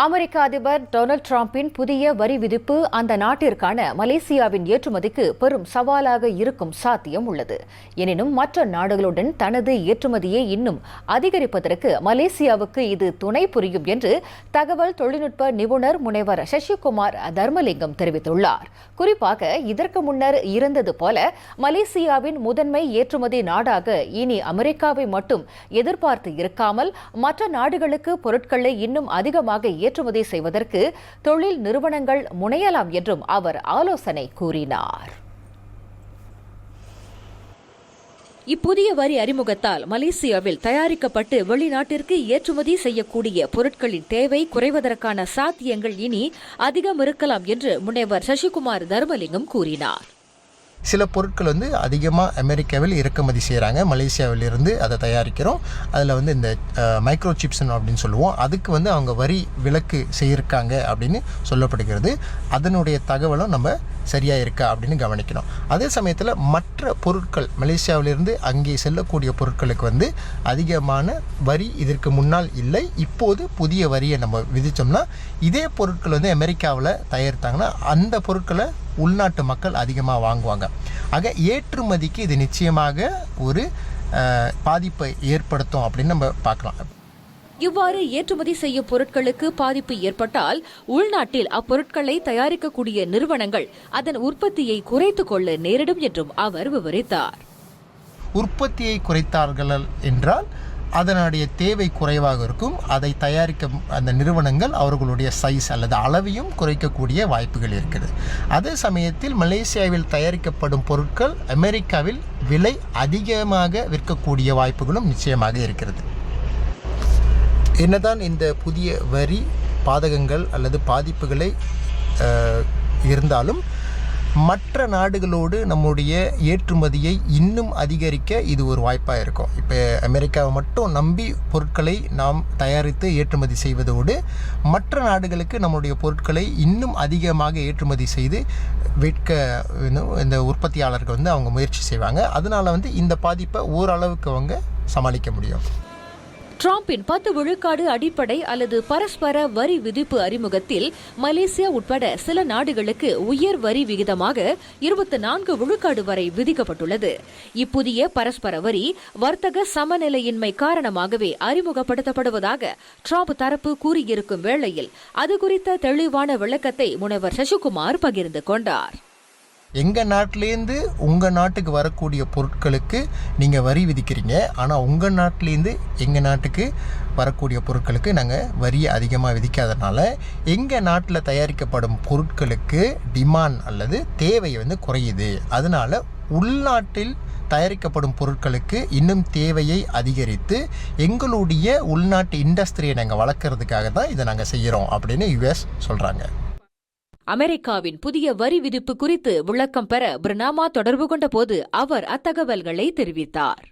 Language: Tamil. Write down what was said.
அமெரிக்க அதிபர் டொனால்ட் டிரம்பின் புதிய வரி விதிப்பு அந்த நாட்டிற்கான மலேசியாவின் ஏற்றுமதிக்கு பெரும் சவாலாக இருக்கும் சாத்தியம் உள்ளது. எனினும் மற்ற நாடுகளுடன் தனது ஏற்றுமதியை இன்னும் அதிகரிப்பதற்கு மலேசியாவுக்கு இது துணை புரியும் என்று தகவல் தொழில்நுட்ப நிபுணர் முனைவர் சசிகுமார் தர்மலிங்கம் தெரிவித்துள்ளார். குறிப்பாக இதற்கு முன்னர் இருந்தது போல மலேசியாவின் முதன்மை ஏற்றுமதி நாடாக இனி அமெரிக்காவை மட்டும் எதிர்பார்த்து இருக்காமல் மற்ற நாடுகளுக்கு பொருட்களை இன்னும் அதிகமாக ஏற்றுமதி செய்வதற்கு தொழில் நிறுவனங்கள் முனையலாம் என்றும் அவர் ஆலோசனை கூறினார். இப்புதிய வரி அறிமுகத்தால் மலேசியாவில் தயாரிக்கப்பட்டு வெளிநாட்டிற்கு ஏற்றுமதி செய்யக்கூடிய பொருட்களின் தேவை குறைவதற்கான சாத்தியங்கள் இனி அதிகம் இருக்கலாம் என்று முனைவர் சசிகுமார் தர்மலிங்கம் கூறினார். சில பொருட்கள் வந்து அதிகமாக அமெரிக்காவில் இறக்குமதி செய்கிறாங்க மலேசியாவிலிருந்து அதை தயாரிக்கிறோம். அதில் வந்து இந்த மைக்ரோ சிப்ஸ் அப்படின்னு சொல்லுவோம். அதுக்கு வந்து அவங்க வரி விலக்கு செய்யிருக்காங்க அப்படின்னு சொல்லப்படுகிறது. அதனுடைய தகவலும் நம்ம சரியாக இருக்கா அப்படின்னு கவனிக்கணும். அதே சமயத்தில் மற்ற பொருட்கள் மலேசியாவிலிருந்து அங்கே செல்லக்கூடிய பொருட்களுக்கு வந்து அதிகமான வரி இதற்கு முன்னால் இல்லை. இப்போது புதிய வரியை நம்ம விதித்தோம்னா இதே பொருட்கள் வந்து அமெரிக்காவில் தயாரித்தாங்கன்னா அந்த பொருட்களை உள்நாட்டு மக்கள் அதிகமாக வாங்குவாங்க. ஆக ஏற்றுமதிக்கு இது நிச்சயமாக ஒரு பாதிப்பை ஏற்படுத்தும் அப்படின்னு நம்ம பார்க்கலாம். இவ்வாறு ஏற்றுமதி செய்யும் பொருட்களுக்கு பாதிப்பு ஏற்பட்டால் உள்நாட்டில் அப்பொருட்களை தயாரிக்கக்கூடிய நிறுவனங்கள் அதன் உற்பத்தியை குறைத்துக் கொள்ள நேரிடும் என்றும் அவர் விவரித்தார். உற்பத்தியை குறைத்தார்கள் என்றால் அதனுடைய தேவை குறைவாக இருக்கும். அதை தயாரிக்க அந்த நிறுவனங்கள் அவர்களுடைய சைஸ் அல்லது அளவையும் குறைக்கக்கூடிய வாய்ப்புகள் இருக்குது. அதே சமயத்தில் மலேசியாவில் தயாரிக்கப்படும் பொருட்கள் அமெரிக்காவில் விலை அதிகமாக விற்கக்கூடிய வாய்ப்புகளும் நிச்சயமாக இருக்கிறது. என்னதான் இந்த புதிய வரி பாதகங்கள் அல்லது பாதிப்புகளை இருந்தாலும் மற்ற நாடுகளோடு நம்முடைய ஏற்றுமதியை இன்னும் அதிகரிக்க இது ஒரு வாய்ப்பாக இருக்கும். இப்போ அமெரிக்காவை மட்டும் நம்பி பொருட்களை நாம் தயாரித்து ஏற்றுமதி செய்வதோடு மற்ற நாடுகளுக்கு நம்முடைய பொருட்களை இன்னும் அதிகமாக ஏற்றுமதி செய்து விற்க இந்த உற்பத்தியாளர்கள் வந்து அவங்க முயற்சி செய்வாங்க. அதனால் வந்து இந்த பாதிப்பை ஓரளவுக்கு அவங்க சமாளிக்க முடியும். டிரம்பின் பத்து விழுக்காடு அடிப்படை அல்லது பரஸ்பர வரி விதிப்பு அறிமுகத்தில் மலேசியா உட்பட சில நாடுகளுக்கு உயர் வரி விகிதமாக இருபத்தி நான்கு விழுக்காடு வரை விதிக்கப்பட்டுள்ளது. இப்புதிய பரஸ்பர வரி வர்த்தக சமநிலையின்மை காரணமாகவே அறிமுகப்படுத்தப்படுவதாக டிரம்ப் தரப்பு கூறியிருக்கும் வேளையில் அது குறித்த தெளிவான விளக்கத்தை முனைவர் சசிகுமார் பகிர்ந்து கொண்டார். எங்கள் நாட்டிலேருந்து உங்கள் நாட்டுக்கு வரக்கூடிய பொருட்களுக்கு நீங்கள் வரி விதிக்கிறீங்க. ஆனால் உங்கள் நாட்டிலேருந்து எங்கள் நாட்டுக்கு வரக்கூடிய பொருட்களுக்கு நாங்கள் வரியை அதிகமாக விதிக்காதனால எங்கள் நாட்டில் தயாரிக்கப்படும் பொருட்களுக்கு டிமாண்ட் அல்லது தேவை வந்து குறையுது. அதனால் உள்நாட்டில் தயாரிக்கப்படும் பொருட்களுக்கு இன்னும் தேவையை அதிகரித்து எங்களுடைய உள்நாட்டு இண்டஸ்ட்ரியை நாங்கள் வளர்க்குறதுக்காக தான் இதை நாங்கள் செய்கிறோம் அப்படின்னு யுஎஸ் சொல்கிறாங்க அமெரிக்காவின் புதிய வரி விதிப்பு குறித்து விளக்கம் பெற பிரணாமா தொடர்பு கொண்டபோது அவர் அத்தகவல்களை தெரிவித்தார்.